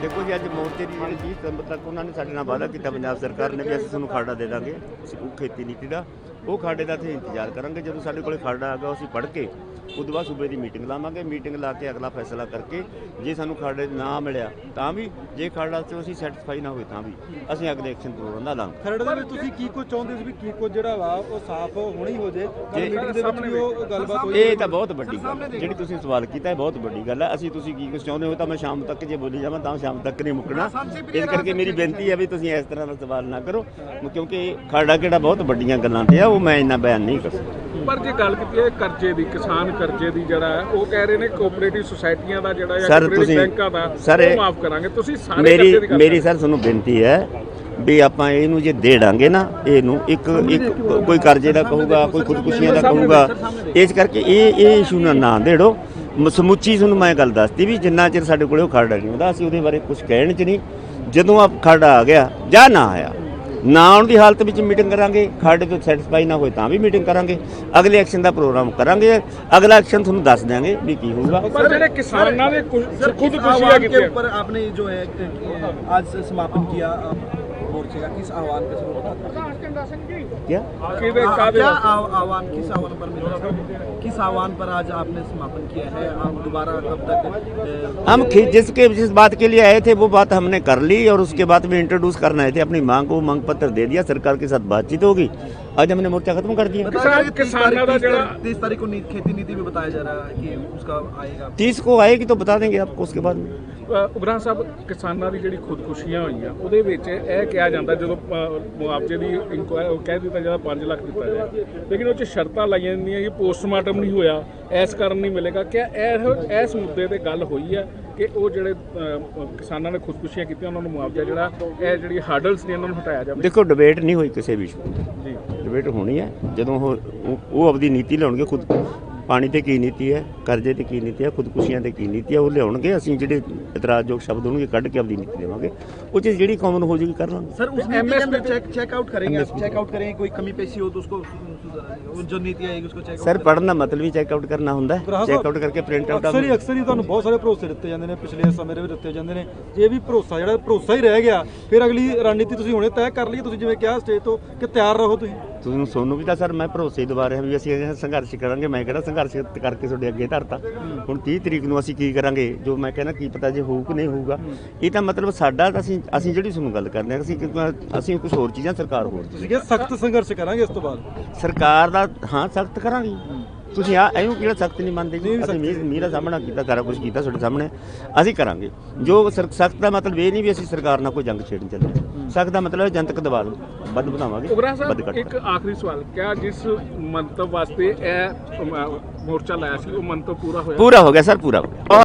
ਦੇਖੋ ਜੀ, ਅੱਜ ਮੋਰਚੇ ਦੀ ਜਿਹੜੀ 30 ਸਤੰਬਰ ਤੱਕ ਉਹਨਾਂ ਨੇ ਸਾਡੇ ਨਾਲ ਵਾਅਦਾ ਕੀਤਾ, ਪੰਜਾਬ ਸਰਕਾਰ ਨੇ ਵੀ ਅਸੀਂ ਤੁਹਾਨੂੰ ਖਾੜਾ ਦੇ ਦਾਂਗੇ ਉਹ ਖੇਤੀ ਨੀਤੀ ਦਾ ਉਹ ਖਾੜੇ ਦਾ ਅਸੀਂ ਇੰਤਜ਼ਾਰ ਕਰਾਂਗੇ। ਜਦੋਂ ਸਾਡੇ ਕੋਲੇ ਖਾੜਾ ਆਗਾ ਅਸੀਂ ਪੜ੍ਹ ਕੇ ਉਦੋਂ ਬਾਅਦ ਸੂਬੇ ਦੀ ਮੀਟਿੰਗ ਲਾਵਾਂਗੇ। ਮੀਟਿੰਗ ਲਾ ਕੇ ਅਗਲਾ ਫੈਸਲਾ ਕਰਕੇ ਜੇ ਸਾਨੂੰ ਖਾੜੇ ਨਾ ਮਿਲਿਆ ਤਾਂ ਵੀ ਜੇ ਖਾੜਾ ਚ ਅਸੀਂ ਸੈਟੀਸਫਾਈ ਨਾ ਹੋਏ ਤਾਂ ਵੀ ਅਸੀਂ ਅਗਲੇ ਐਕਸ਼ਨ ਪ੍ਰੋਗਰਾਮ ਦਾ ਲਾਂਗੇ। ਖਰੜ ਦੇ ਵਿੱਚ ਤੁਸੀਂ ਕੀ ਕੁਝ ਚਾਹੁੰਦੇ ਸੀ ਵੀ ਕੀ ਕੁਝ ਜਿਹੜਾ ਵਾ ਉਹ ਸਾਫ਼ ਹੋਣੀ ਹੋ ਜੇ? ਮੀਟਿੰਗ ਦੇ ਵਿੱਚ ਵੀ ਉਹ ਗੱਲਬਾਤ ਹੋਈ। ਇਹ ਤਾਂ ਬਹੁਤ ਵੱਡੀ ਗੱਲ ਹੈ। ਜਿਹੜੀ ਤੁਸੀਂ ਸਵਾਲ ਕੀਤਾ ਹੈ ਬਹੁਤ ਵੱਡੀ ਗੱਲ ਹੈ। ਅਸੀਂ ਤੁਸੀਂ ਕੀ ਕੁਝ ਚਾਹੁੰਦੇ ਹੋ ਤਾਂ ਮੈਂ ਸ਼ਾਮ ਤੱਕ ਜੇ ਬੋਲੀ ਜਾਵਾਂ ਤਾਂ ਸ਼ਾਮ ਤੱਕ ਨਹੀਂ ਮੁੱਕਣਾ। ਇਸ ਕਰਕੇ ਮੇਰੀ ਬੇਨਤੀ ਹੈ ਵੀ ਤੁਸੀਂ ਇਸ ਤਰ੍ਹਾਂ ਦਾ ਸਵਾਲ ਨਾ ਕਰੋ ਕਿਉਂਕਿ ਖਾੜਾ ਕਿਹੜਾ ਬਹੁਤ ਵੱਡੀਆਂ ਗੱਲਾਂ ਤੇ ਆ। ਉਹ ਮੈਂ ਇੰਨਾ ਬਿਆਨ ਨਹੀਂ ਕਰ ਸਕਦਾ। ਪਰ ਜੇ ਗੱਲ ਕੀਤੀ ਹੈ ਕਰਜ਼ੇ ਦੀ ਕਿਸਾਨ ਕਰਜ਼ੇ ਦੀ ਜਿਹੜਾ ਹੈ ਉਹ ਕਹਿ ਰਹੇ ਨੇ ਕੋਆਪਰੇਟਿਵ ਸੁਸਾਇਟੀਆਂ ਦਾ ਜਿਹੜਾ ਜਾਂ ਕੋਆਪਰੇਟਿਵ ਤੁਸੀਂ- ਬੈਂਕਾਂ ਦਾ Sir, ਉਹ ਇਹ- ਮਾਫ ਕਰਾਂਗੇ। ਤੁਸੀਂ ਸਾਰੇ ਕਰਜ਼ੇ ਮੇਰੀ ਗੱਲ ਮੇਰੀ ਸਰ ਤੁਹਾਨੂੰ ਬੇਨਤੀ ਹੈ ਵੀ ਆਪਾਂ ਇਹਨੂੰ ਜੇ ਦੇ ਡਾਂਗੇ ਨਾ ਇਹਨੂੰ ਇੱਕ ਇੱਕ ਕੋਈ ਕਰਜ਼ੇ ਦਾ ਕਹੂਗਾ ਕੋਈ ਖੁਦਕੁਸ਼ੀਆਂ ਦਾ ਕਹੂਗਾ। ਇਸ ਕਰਕੇ ਇਹ ਇਹ ਇਸ਼ੂ ਨਾ ਨਾ ਦੇੜੋ। ਮ- ਸਮੁੱਚੀ ਤੁਹਾਨੂੰ ਮੈਂ ਗੱਲ ਦੱਸਤੀ ਵੀ ਜਿੰਨਾ ਚਿਰ ਸਾਡੇ ਕੋਲੇ ਉਹ ਖਰੜਾ ਨਹੀਂ ਹੁੰਦਾ ਅਸੀਂ ਉਹਦੇ ਬਾਰੇ ਕੁਝ ਕਹਿਣ ਚ ਨਹੀਂ। ਜਦੋਂ ਆ ਖਰੜਾ ਆ ਗਿਆ ਜਾਂ ਨਾ ਆਇਆ ਨਾ ਆਉਣ ਦੀ ਹਾਲਤ ਵਿੱਚ ਮੀਟਿੰਗ ਕਰਾਂਗੇ ਖਾੜੇ ਤੋਂ ਸੈਟੀਸਫਾਈ ਨਾ ਹੋਏ ਤਾਂ ਵੀ ਮੀਟਿੰਗ ਕਰਾਂਗੇ ਅਗਲੇ ਐਕਸ਼ਨ ਦਾ ਪ੍ਰੋਗਰਾਮ ਕਰਾਂਗੇ ਅਗਲਾ ਐਕਸ਼ਨ ਤੁਹਾਨੂੰ ਦੱਸ ਦਿਆਂਗੇ ਵੀ ਕੀ ਹੋਊਗਾ ਪਰ ਜਿਹੜੇ ਕਿਸਾਨਾਂ ਦੇ ਕੁਝ- सर ਖੁਦ किस ਖੁਸ਼ੀਆਂ आह्वान के ਕੀਤੀਆਂ ऊपर आपने जो है अ, आज से समापन किया अ, मोर्चे का किस आह्वान पे शुरू क्या? क्या आह्वान किस आह्वान पर किस आह्वान पर आज आपने समापन किया है? आप दोबारा कब तक हम जिसके जिस बात के लिए आए थे वो बात हमने कर ली और उसके बाद में इंट्रोड्यूस करना आए थे। अपनी मांग को मांग पत्र दे दिया सरकार के साथ बातचीत होगी। आज हमने मोर्चा खत्म कर दिया। तीस तारीख को खेती नीति भी बताया जा रहा है कि उसका आएगा। तीस को आएगी तो बता देंगे आपको उसके बाद में। ਉਗਰਾ ਸਾਹਿਬ ਕਿਸਾਨਾਂ ਦੀ ਜਿਹੜੀ ਖੁਦਕੁਸ਼ੀਆਂ ਹੋਈਆਂ ਉਹਦੇ ਵਿੱਚ ਇਹ ਕਿਹਾ ਜਾਂਦਾ ਜਦੋਂ ਮੁਆਵਜ਼ੇ ਦੀ ਇਨਕੁਆਇਰੀ ਉਹ ਕਹਿ ਦਿੱਤਾ ਜਾਂਦਾ 5 ਲੱਖ ਦਿੱਤਾ ਜਾਏ ਲੇਕਿਨ ਉਹ ਚ ਸ਼ਰਤਾਂ ਲਾਈਆਂ ਜਾਂਦੀਆਂ ਕਿ ਪੋਸਟਮਾਰਟਮ ਨਹੀਂ ਹੋਇਆ ਇਸ ਕਾਰਨ ਨਹੀਂ ਮਿਲੇਗਾ। ਕਿ ਇਹ ਇਸ ਮੁੱਦੇ ਤੇ ਗੱਲ ਹੋਈ ਹੈ ਕਿ ਉਹ ਜਿਹੜੇ ਕਿਸਾਨਾਂ ਨੇ ਖੁਦਕੁਸ਼ੀਆਂ ਕੀਤੀਆਂ ਉਹਨਾਂ ਨੂੰ ਮੁਆਵਜ਼ਾ ਜਿਹੜਾ ਇਹ ਜਿਹੜੀ ਹਾਰਡਲਸ ਨੇ ਉਹਨਾਂ ਨੂੰ ਹਟਾਇਆ ਜਾਵੇ। ਦੇਖੋ ਡਿਬੇਟ ਨਹੀਂ ਹੋਈ ਕਿਸੇ ਵੀ ਇਸ਼ੂ ਜੀ। ਡਿਬੇਟ ਹੋਣੀ ਹੈ। ਜਦੋਂ ਉਹ ਉਹ- ਆਪਦੀ ਨੀਤੀ ਲਿਆਉਣਗੇ ਖੁਦ ਪਾਣੀ ਤੇ ਕੀ ਨੀਤੀ ਹੈ ਕਰਜ਼ੇ ਤੇ ਕੀ ਨੀਤੀ ਹੈ ਖੁਦਕੁਸ਼ੀਆਂ ਤੇ ਕੀ ਨੀਤੀ ਹੈ ਉਹ ਲਿਆਉਣਗੇ ਅਸੀਂ ਜਿਹੜੇ ਇਤਰਾਜ਼ਯੋਗ ਸ਼ਬਦ ਹੋਣਗੇ ਕੱਢ ਕੇ ਆਪਦੀ ਨੀਤੀ ਦੇਵਾਂਗੇ ਉਹ 'ਚ ਜਿਹੜੀ ਕਾਮਨ ਹੋ ਜੂਗੀ ਕਰ ਲਾਂਗੇ सर उस नीति के अंदर चेक चेक आउट करेंगे आप चेक आउट करेंगे कोई कमी पेशी हो तो उसको वो जो नीति आएगी उसको चेक ਸਰ ਪੜਨ ਦਾ ਮਤਲਬ ਹੀ ਚੈੱਕ ਆਊਟ ਕਰਨਾ ਹੁੰਦਾ ਹੈ ਗ੍ਰਾਹਕ- ਚੈੱਕ ਆਊਟ ਕਰਕੇ ਪ੍ਰਿੰਟ ਆਊਟ ਅਕਸਰ ਹੀ ਅਕਸਰ ਹੀ ਤੁਹਾਨੂੰ ਬਹੁਤ ਸਾਰੇ ਭਰੋਸੇ ਦਿੱਤੇ ਜਾਂਦੇ ਨੇ ਪਿਛਲੇ ਸਮੇਂ ਦੇ ਵੀ ਦਿੱਤੇ ਜਾਂਦੇ ਨੇ ਜੇ ਵੀ ਭਰੋਸਾ ਜਿਹੜਾ ਭਰੋਸਾ ਹੀ ਰਹਿ ਗਿਆ ਫਿਰ ਅਗਲੀ ਰਣਨੀਤੀ ਤੁਸੀਂ ਹੁਣੇ ਤੈਅ ਕਰ ਲਈ ਤੁਸੀਂ ਜਿਵੇਂ ਕਿਹਾ ਸਟੇਜ ਤੋਂ ਕਿ ਤਿਆਰ ਰਹੋ ਤੁਸੀਂ ਤੁਹਾਨੂੰ ਸੋਨੂੰ ਵੀ ਤਾਂ ਸਰ ਮੈਂ ਭਰੋਸੇ ਦਵਾ ਰਿਹਾ ਵੀ ਅਸੀਂ ਇਹ ਸੰਘਰਸ਼ ਕਰਾਂਗੇ ਮੈਂ ਕਿਹੜਾ ਸੰਘਰਸ਼ ਕਰਕੇ ਤੁਹਾਡੇ ਅੱਗੇ ਧਰਤਾ। ਹੁਣ 30 ਤਰੀਕ ਨੂੰ ਅਸੀਂ ਕੀ ਕਰਾਂਗੇ ਜੋ ਮੈਂ ਕਹਿੰਦਾ ਕੀ ਪਤਾ ਜੇ ਹੋਊ ਕਿ ਨਹੀਂ ਹੋਊਗਾ। ਇਹ ਤਾਂ ਮਤਲਬ ਸਾਡਾ ਤਾਂ ਅਸੀਂ ਅਸੀਂ ਜਿਹੜੀ ਤੁਹਾਨੂੰ ਗੱਲ ਕਰਦੇ ਹਾਂ ਅਸੀਂ ਕਿਉਂਕਿ ਅਸੀਂ ਕੁਝ ਹੋਰ ਚੀਜ਼ਾਂ ਸਰਕਾਰ ਹੋਰ ਤੁਸੀਂ ਕਿਹਾ ਸਖਤ ਸੰਘਰਸ਼ ਕਰਾਂਗੇ ਇਸ ਤੋਂ ਬਾਅਦ। ਸਰਕਾਰ ਦਾ ਹਾਂ ਸਖਤ ਕਰਾਂਗੇ। ਤੁਸੀਂ ਆ ਇਹਨੂੰ ਕਿਹੜਾ ਸਖਤ ਨਹੀਂ ਮੰਨਦੇ ਜੀ ਅਸੀਂ ਮੀਰਾ ਸਾਹਮਣਾ ਕੀਤਾ ਸਾਰਾ ਕੁਝ ਕੀਤਾ ਤੁਹਾਡੇ ਸਾਹਮਣੇ ਅਸੀਂ ਕਰਾਂਗੇ। ਜੋ ਸਖਤ ਦਾ ਮਤਲਬ ਇਹ ਨਹੀਂ ਵੀ ਅਸੀਂ ਸਰਕਾਰ ਨਾਲ ਕੋਈ ਜੰਗ ਛੇੜਨ ਚੱਲੇ। ਸਖਤ ਦਾ ਮਤਲਬ ਹੈ ਜਨਤਕ ਦਬਾਅ ਨੂੰ ਵੱਧ ਵਧਾਵਾਂਗੇ ਉਗਰਾ ਸਾਹਿਬ ਇੱਕ ਆਖਰੀ ਸਵਾਲ ਕਿਆ ਜਿਸ ਮੰਤਵ ਵਾਸਤੇ ਇਹ ਮੋਰਚਾ ਲਾਇਆ ਸੀ ਉਹ ਮੰਤਵ ਪੂਰਾ ਹੋਇਆ? ਪੂਰਾ ਹੋ ਗਿਆ ਸਰ ਪੂਰਾ ਹੋ ਗਿਆ।